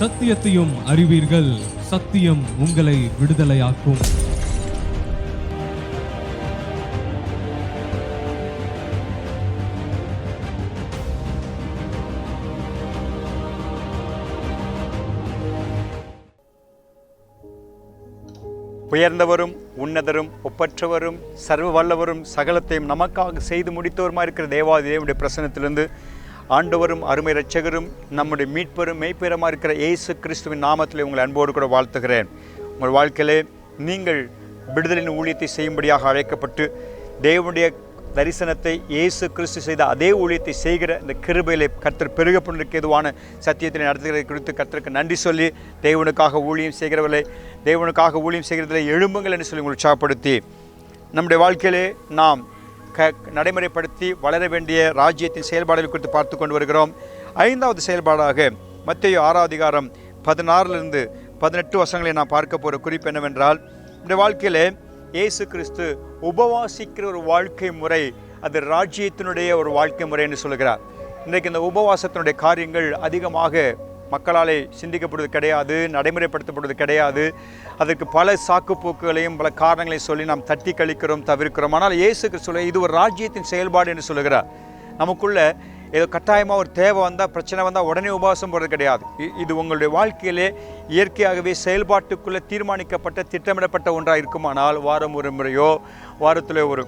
சத்தியத்தையும் அறிவீர்கள். சத்தியம் உங்களை விடுதலையாக்கும். உயர்ந்தவரும் உன்னதரும் ஒப்பற்றவரும் சர்வ வல்லவரும் சகலத்தையும் நமக்காக செய்து முடித்தவருமா இருக்கிற தேவாதி தேவனுடைய பிரசனத்திலிருந்து ஆண்டவரும் அருமை ரட்சகரும் நம்முடைய மீட்பெரும் மெய்ப்பெருமா இருக்கிற இயேசு கிறிஸ்துவின் நாமத்தில் உங்களை அன்போடு கூட வாழ்த்துகிறேன். உங்கள் வாழ்க்கையிலே நீங்கள் விடுதலின் ஊழியத்தை செய்யும்படியாக அழைக்கப்பட்டு தேவனுடைய தரிசனத்தை இயேசு கிறிஸ்து செய்த அதே ஊழியத்தை செய்கிற இந்த கிருபையிலே கர்த்தர் பெருகப்படுவதற்கு எதுவான சத்தியத்தை நடத்துகிறதை குறித்து கர்த்தருக்கு நன்றி சொல்லி தேவனுக்காக ஊழியம் செய்கிறவர்களை தேவனுக்காக ஊழியம் செய்கிறதில் எழும்புங்கள் என்று சொல்லி உங்களை உற்சாகப்படுத்தி நம்முடைய வாழ்க்கையிலே நாம் க நடைமுறைப்படுத்தி வளர வேண்டிய ராஜ்யத்தின் செயல்பாடுகள் குறித்து பார்த்து கொண்டு வருகிறோம். ஐந்தாவது செயல்பாடாக மத்திய ஆறாம் பதினாறுலேருந்து பதினாறிலிருந்து பதினெட்டு வசங்களை நான் பார்க்க போகிற குறிப்பு என்னவென்றால் இந்த வாழ்க்கையிலே இயேசு கிறிஸ்து உபவாசிக்கிற ஒரு வாழ்க்கை முறை அது ராஜ்யத்தினுடைய ஒரு வாழ்க்கை முறை என்று சொல்கிறார் இன்றைக்கு இந்த உபவாசத்தினுடைய காரியங்கள் அதிகமாக மக்களாலே சிந்திக்கப்படுவது கிடையாது நடைமுறைப்படுத்தப்படுவது கிடையாது. அதற்கு பல சாக்குப்போக்குகளையும் பல காரணங்களையும் சொல்லி நாம் தட்டி கழிக்கிறோம் தவிர்க்கிறோம். ஆனால் இயேசு சொல்ல இது ஒரு ராஜ்யத்தின் செயல்பாடு என்று சொல்லுகிறார். நமக்குள்ள ஏதோ கட்டாயமாக ஒரு தேவை வந்தால் பிரச்சனை வந்தால் உடனே உபவாசம் போகிறது கிடையாது. இது உங்களுடைய வாழ்க்கையிலே இயற்கையாகவே செயல்பாட்டுக்குள்ளே தீர்மானிக்கப்பட்ட திட்டமிடப்பட்ட ஒன்றாக இருக்குமானால் வாரம் ஒரு முறையோ வாரத்தில் ஒரு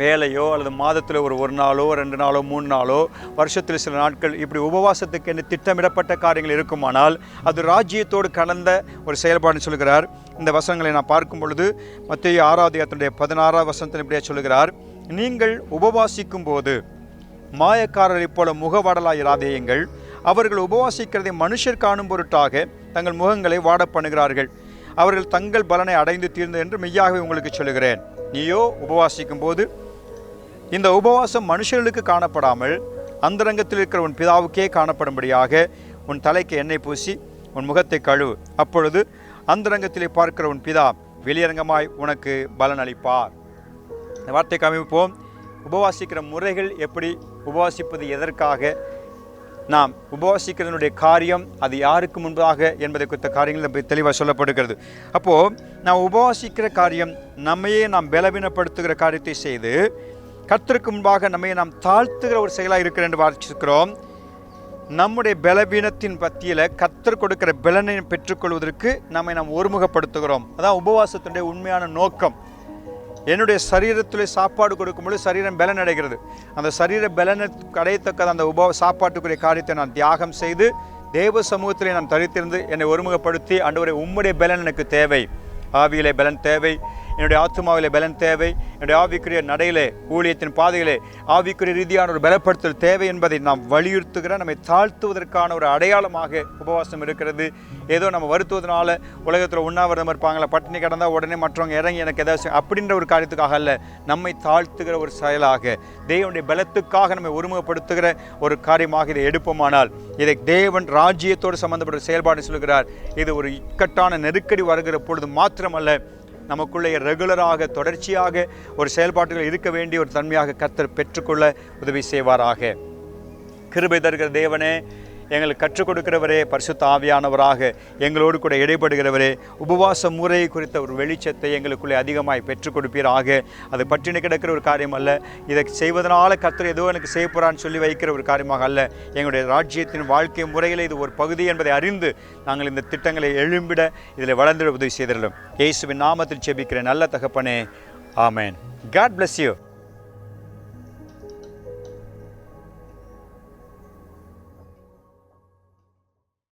வேலையோ அல்லது மாதத்தில் ஒரு ஒரு நாளோ ரெண்டு நாளோ மூணு நாளோ வருஷத்தில் சில நாட்கள் இப்படி உபவாசத்துக்கு என்று திட்டமிடப்பட்ட காரியங்கள் இருக்குமானால் அது ராஜ்யத்தோடு கலந்த ஒரு செயல்பாடுன்னு சொல்கிறார். இந்த வசனங்களை நான் பார்க்கும் பொழுது மத்திய ஆராதியத்தினுடைய பதினாறாம் வசனத்தில் இப்படியே சொல்கிறார். நீங்கள் உபவாசிக்கும் போது மாயக்காரரைப் போல முகவாடலாயிராதேயுங்கள் அவர்கள் உபவாசிக்கிறதை மனுஷர் காணும் பொருட்டாக தங்கள் முகங்களை வாட பண்ணுகிறார்கள். அவர்கள் தங்கள் பலனை அடைந்து தீர்ந்தது என்று மெய்யாகவே உங்களுக்கு சொல்லுகிறேன். நீயோ உபவாசிக்கும் போது இந்த உபவாசம் மனுஷர்களுக்கு காணப்படாமல் அந்தரங்கத்தில் இருக்கிற உன் பிதாவுக்கே காணப்படும்படியாக உன் தலைக்கு எண்ணெய் பூசி உன் முகத்தை கழுவு அப்பொழுது அந்தரங்கத்திலே பார்க்கிற உன் பிதா வெளியரங்கமாய் உனக்கு பலன் அளிப்பார் இந்த வார்த்தை காமிப்போம் உபவாசிக்கிற முறைகள் எப்படி? உபவாசிப்பது எதற்காக? நாம் உபவாசிக்கிறதனுடைய காரியம் அது யாருக்கு முன்பதாக என்பதை குறித்த காரியங்கள் நம்ம தெளிவாக சொல்லப்படுகிறது. அப்போது நாம் உபவாசிக்கிற காரியம் நம்மையே நாம் பலவீனப்படுத்துகிற காரியத்தை செய்து கத்திற்கு முன்பாக நம்மை நாம் தாழ்த்துகிற ஒரு செயலாக இருக்கிற என்று வாசிக்கிறோம். நம்முடைய பலவீனத்தின் பத்தியில் கத்தர் கொடுக்கிற பலனை பெற்றுக்கொள்வதற்கு நம்மை நாம் ஒருமுகப்படுத்துகிறோம். அதான் உபவாசத்தினுடைய உண்மையான நோக்கம். என்னுடைய சரீரத்திலே சாப்பாடு கொடுக்கும்பொழுது சரீரம் பலன் அடைகிறது அந்த சரீர பலனை அடையத்தக்கது அந்த உப சாப்பாட்டுக்குரிய காரியத்தை நான் தியாகம் செய்து தேவ சமூகத்திலே நான் தரித்திருந்து என்னை ஒருமுகப்படுத்தி அன்றுவரை உம்முடைய பலன் எனக்கு தேவை. ஆவியிலே பலன் தேவை. என்னுடைய ஆத்மாவிலே பலன் தேவை. என்னுடைய ஆவிக்குரிய நடையிலே ஊழியத்தின் பாதையிலே ஆவிக்குரிய ரீதியான ஒரு பலப்படுத்தல் தேவை என்பதை நாம் வலியுறுத்துகிற நம்மை தாழ்த்துவதற்கான ஒரு அடையாளமாக உபவாசம் இருக்கிறது. ஏதோ நம்ம வருத்துவதனால உலகத்தில் உண்ணாவிரதம் இருப்பாங்களா பட்டினி கிடந்தா உடனே மற்றவங்க இறங்கி எனக்கு ஏதாச்சும் அப்படின்ற ஒரு காரியத்துக்காக அல்ல நம்மை தாழ்த்துகிற ஒரு செயலாக தேவனுடைய பலத்துக்காக நம்மை ஒருமுகப்படுத்துகிற ஒரு காரியமாக இதை எடுப்போமானால் இதை தேவன் ராஜ்யத்தோடு சம்பந்தப்பட்ட செயல்பாடு சொல்கிறார் இது ஒரு இக்கட்டான நெருக்கடி வருகிற பொழுது மாத்திரமல்ல நமக்குள்ளே ரெகுலராக தொடர்ச்சியாக ஒரு செயல்பாட்டுகள் இருக்க வேண்டிய ஒரு தன்மையாக கர்த்தர் பெற்றுக்கொள்ள உதவி செய்வாராக. கிருபை தருகிற தேவனே எங்களுக்கு கற்றுக் கொடுக்கிறவரே பரிசுத்த ஆவியானவராக எங்களோடு கூட இடைப்படுகிறவரே உபவாச முறை குறித்த ஒரு வெளிச்சத்தை எங்களுக்குள்ளே அதிகமாய் பெற்றுக் கொடுப்பீராக. அது பற்றின கிடக்கிற ஒரு காரியம் அல்ல இதை செய்வதனால கத்தர் ஏதோ எனக்கு செய்ய போகிறான்னு சொல்லி வைக்கிற ஒரு காரியமாக அல்ல. எங்களுடைய ராஜ்யத்தின் வாழ்க்கை முறையில் இது ஒரு பகுதி என்பதை அறிந்து நாங்கள் இந்த திட்டங்களை எழும்பிட இதில் வளர்ந்திட உதவி செய்திருந்தோம் இயேசுவின் நாமத்தில் செபிக்கிற நல்ல தகப்பனே. ஆமேன். God bless you